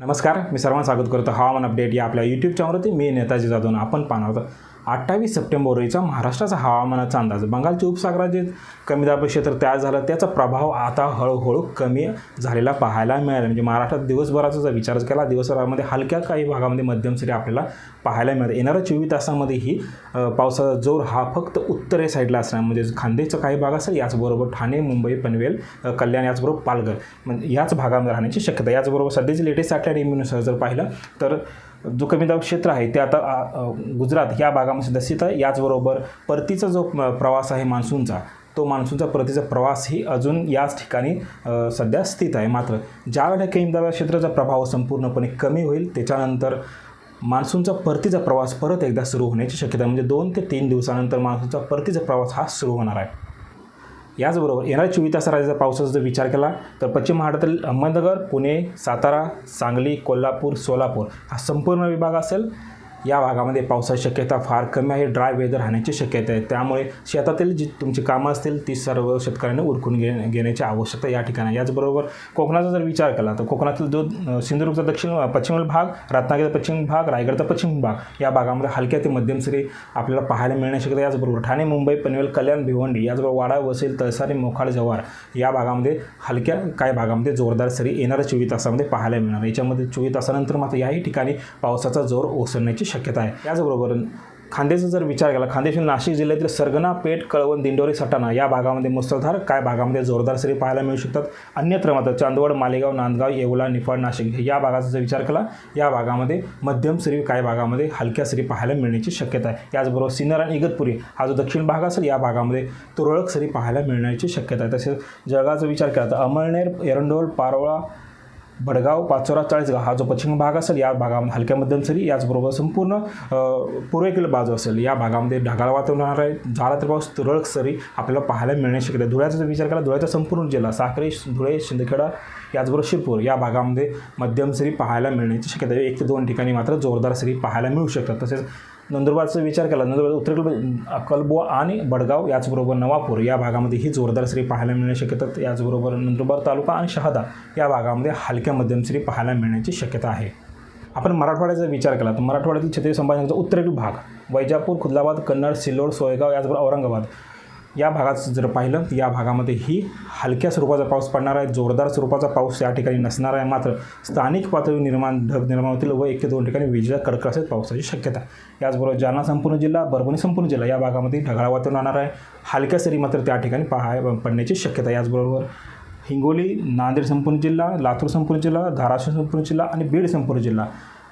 नमस्कार मी सर्वांना स्वागत करतो. हवामान अपडेट या आपल्या यूट्यूब चॅनलवरती मी नेताजी जाधव आपण पाहणार आहोत. अठ्ठावीस सप्टेंबर रोजीचा महाराष्ट्राचा हवामानाचा अंदाज. बंगालच्या उपसागरात जे कमी दाब क्षेत्र तयार झालं त्याचा प्रभाव आता हळूहळू कमी झालेला पाहायला मिळाला. म्हणजे महाराष्ट्रात दिवसभराचा जर विचार केला दिवसभरामध्ये हलक्या काही भागामध्ये मध्यम सरी आपल्याला पाहायला मिळते येणाऱ्या चोवीस तासामध्येही पावसाचा जोर हा फक्त उत्तरे साईडला असणार. म्हणजे खांदेचा काही भाग असेल याचबरोबर ठाणे मुंबई पनवेल कल्याण याचबरोबर पालघर. म्हणजे याच भागामध्ये राहण्याची शक्यता याचबरोबर सध्याची लेटेस्ट सॅटेलाईट इम्युनुसार जर पाहिलं तर जो कमी दाब क्षेत्र आहे ते आता गुजरात या भागामध्ये सुद्धा स्थित आहे. याचबरोबर परतीचा जो प्रवास आहे मान्सूनचा तो मान्सूनचा परतीचा प्रवासही अजून याच ठिकाणी सध्या स्थित आहे. मात्र ज्यावेळेला कमीदाब कमी क्षेत्राचा प्रभाव संपूर्णपणे कमी होईल त्याच्यानंतर मान्सूनचा परतीचा प्रवास परत एकदा सुरू होण्याची शक्यता म्हणजे दोन ते तीन दिवसानंतर मान्सूनचा परतीचा प्रवास हा सुरू होणार आहे. याचबरोबर येणाऱ्या चोवीस तास राज्याचा पावसाचा जर विचार केला तर पश्चिम महाराष्ट्रातील अहमदनगर पुणे सातारा सांगली कोल्हापूर सोलापूर हा संपूर्ण विभाग असेल. या भागामध्ये पावसाची शक्यता फार कमी आहे. ड्राय वेदर राहण्याची शक्यता आहे. त्यामुळे शेतातील जी तुमची कामं असतील ती सर्व शेतकऱ्यांनी उरकून घे घेण्याची आवश्यकता या ठिकाणी याचबरोबर कोकणाचा जर विचार केला तर कोकणातील जो सिंधुदुर्गचा दक्षिण पश्चिम भाग रत्नागिरीचा पश्चिम भाग रायगडचा पश्चिम भाग या भागामध्ये हलक्या ते मध्यम सरी आपल्याला पाहायला मिळण्याची शक्यता याचबरोबर ठाणे मुंबई पनवेल कल्याण भिवंडी याचबरोबर वाडा वसेल तळसारी मोखाड जव्हार या भागामध्ये हलक्या काही भागामध्ये जोरदार सरी येणाऱ्या चोवीस तासामध्ये पाहायला मिळणार याच्यामध्ये चोवीस तासानंतर मात्र याही ठिकाणी पावसाचा जोर ओसरण्याची शक्यता आहे. याचबरोबर खांदेचा जर विचार केला खानदेश नाशिक जिल्ह्यातील सरगना पेठ कळवण दिंडोरी सटाणा या भागामध्ये मुसळधार काय भागामध्ये जोरदार सरी पाहायला मिळू शकतात? अन्यत्र मात्र चांदवड मालेगाव नांदगाव येवला निफाड नाशिक या भागाचा जर विचार केला या भागामध्ये मध्यम सरी काही भागामध्ये हलक्या सरी पाहायला मिळण्याची शक्यता आहे. याचबरोबर सिन्नर आणि इगतपुरी हा जो दक्षिण भाग असेल या भागामध्ये तुरळक सरी पाहायला मिळण्याची शक्यता आहे. तसेच जळगावचा विचार केला तर अमळनेर एरंडोल पारोळा बडगाव पाचोरा चाळीसगाव हा जो पश्चिम भाग असेल या भागामध्ये हलक्या मध्यम सरी याचबरोबर संपूर्ण पूर्वेकडील बाजू असेल या भागामध्ये ढगाळ वातावरण राहणार आहे. झाला तर पाऊस तुरळक सरी आपल्याला पाहायला मिळण्याची शक्यता धुळ्याचा जर विचार केला धुळ्याचा संपूर्ण जिल्हा साखरे धुळे शिंदखेडा याचबरोबर शिरपूर या भागामध्ये मध्यम सरी पाहायला मिळण्याची शक्यता एक ते दोन ठिकाणी मात्र जोरदार सरी पाहायला मिळू शकतात. तसेच नंदुरबारचा विचार केला. नंदुरबार उत्तरेकडे अक्कलबुवा आणि बडगाव याचबरोबर नवापूर या भागामध्ये ही जोरदार सरी पाहायला मिळण्याची शक्यता याचबरोबर नंदुरबार तालुका आणि शहादा या भागामध्ये हलक्या मध्यम सरी पाहायला मिळण्याची शक्यता आहे. आपण मराठवाड्याचा विचार केला तर मराठवाड्यातील छत्रपती संभाजीनगरचा उत्तरेकडील भाग वैजापूर खुदलाबाद कन्नड सिल्लोड सोयगाव याचबरोबर औरंगाबाद. या भागात जर पाहिलं तर या भागामध्ये ही हलक्या स्वरूपाचा पाऊस पडणार आहे जोरदार स्वरूपाचा पाऊस या ठिकाणी नसणार आहे. मात्र स्थानिक पातळी निर्माण ढग निर्माण होतील व एक ते दोन ठिकाणी विजेच्या कडकडासत पावसाची शक्यता याचबरोबर जालना संपूर्ण जिल्हा परभणी संपूर्ण जिल्हा या भागामध्ये ढगाळ वातावरण राहणार आहे. हलक्या सरी मात्र त्या ठिकाणी पाहाय पडण्याची शक्यता याचबरोबर हिंगोली नांदेड संपूर्ण जिल्हा लातूर संपूर्ण जिल्हा धाराशिव संपूर्ण जिल्हा आणि बीड संपूर्ण जिल्हा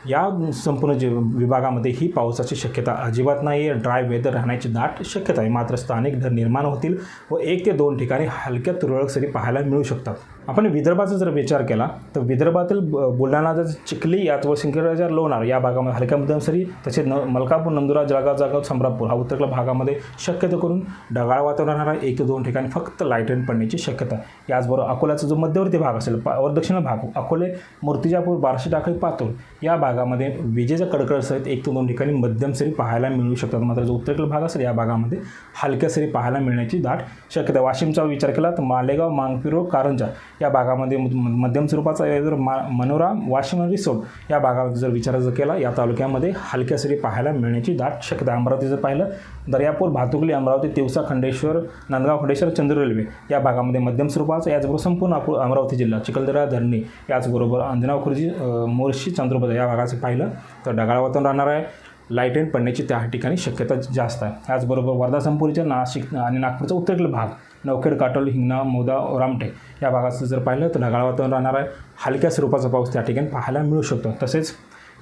या संपूर्ण जे विभागामध्ये ही पावसाची शक्यता अजिबात नाही आहे ड्राय वेदर राहण्याची दाट शक्यता आहे. मात्र स्थानिक ढग निर्माण होतील व एक ते दोन ठिकाणी हलक्या तुरळक सरी पाहायला मिळू शकतात. आपण विदर्भाचा जर विचार केला तर विदर्भातील ब- बुलढाणा जर चिखली याचवर सिंगराजा लोणार या भागामध्ये हलक्या मध्यम सरी तसेच न मलकापूर नंदुरा जळगाव जळगाव संबरापूर हा उत्तरेकडल्या भागामध्ये शक्यतो करून ढगाळ वातावरण राहणार एक ते दोन ठिकाणी फक्त लाइट रेन पडण्याची शक्यता. याचबरोबर अकोल्याचा जो मध्यवर्ती भाग असेल पा दक्षिण भाग अकोले मूर्तिजापूर बार्शी टाकळी पातूर या भागामध्ये विजेच्या कडकडसहित एक ते दोन ठिकाणी मध्यम सरी पाहायला मिळू शकतात. मात्र जो उत्तरेकडील भाग असेल या भागामध्ये हलक्या सरी पाहायला मिळण्याची दाट शक्यता वाशिमचा विचार केला तर मालेगाव मांगपिरो कारंजा या भागामध्ये म- मध्यम स्वरूपाचा जर मा मनोरा वाशिम आणि रिसोड या भागामध्ये जर विचार जर केला या तालुक्यामध्ये हलक्या सरी पाहायला मिळण्याची दाट शक्यता अमरावती जर पाहिलं दर्यापूर भातुकली अमरावती तिवसा खंडेश्वर नांदगाव खंडेश्वर चंद्र रेल्वे या भागामध्ये मध्यम स्वरूपाचा याचबरोबर संपूर्ण अको- अमरावती जिल्हा चिखलदरा धरणी याचबरोबर अंजनाव खुर्जी मोर्शी चंद्रपूर या भागाचं पाहिलं तर ढगाळ वातावरण राहणार आहे. लाइट एंड पडण्याची त्या ठिकाणी शक्यता जास्त आहे. त्याचबरोबर वर्धा संपूरच्या नाशिक आणि नागपूरचा उत्तरेकडील भाग नवखेड काटोल हिंगणा मोदा रामटेक या भागाचं जर पाहिलं तर ढगाळ वातावरण राहणार आहे. हलक्या स्वरूपाचा पाऊस त्या ठिकाणी पाहायला मिळू शकतो. तसेच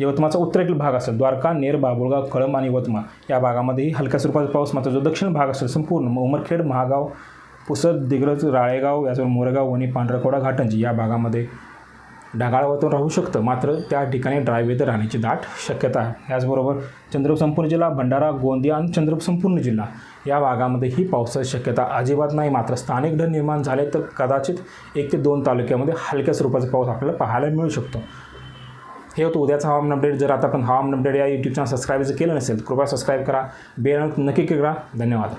यवतमाळचा उत्तरेकडील भाग असेल द्वारका नेर बाबुळगाव कळंब आणि यवतमाळ या भागामध्येही हलक्या स्वरूपाचा पाऊस मात्र जो दक्षिण भाग असेल संपूर्ण उमरखेड महागाव पुसद दिग्रज राळेगाव याचबरोबर मोरगाव वणी पांढरकोडा घाटंजी या भागामध्ये ढगाळ वातावरण राहू शकतं. मात्र त्या ठिकाणी ड्राय वेदर राहण्याची दाट शक्यता आहे. याचबरोबर चंद्रपूर संपूर्ण जिल्हा भंडारा गोंदिया आणि चंद्रपूर संपूर्ण जिल्हा या भागामध्ये ही पावसाची शक्यता अजिबात नाही. मात्र स्थानिक ढग निर्माण झाले तर कदाचित एक ते दोन तालुक्यामध्ये हलक्या स्वरूपाचा पाऊस आपल्याला पाहायला मिळू शकतो. हे होतं उद्याचं हवामान अपडेट जर आता आपण हवामान अपडेट या यूट्यूब चॅनल सबस्क्राईब जर केलं नसेल कृपया सबस्क्राईब करा. बेल नक्की करा. धन्यवाद.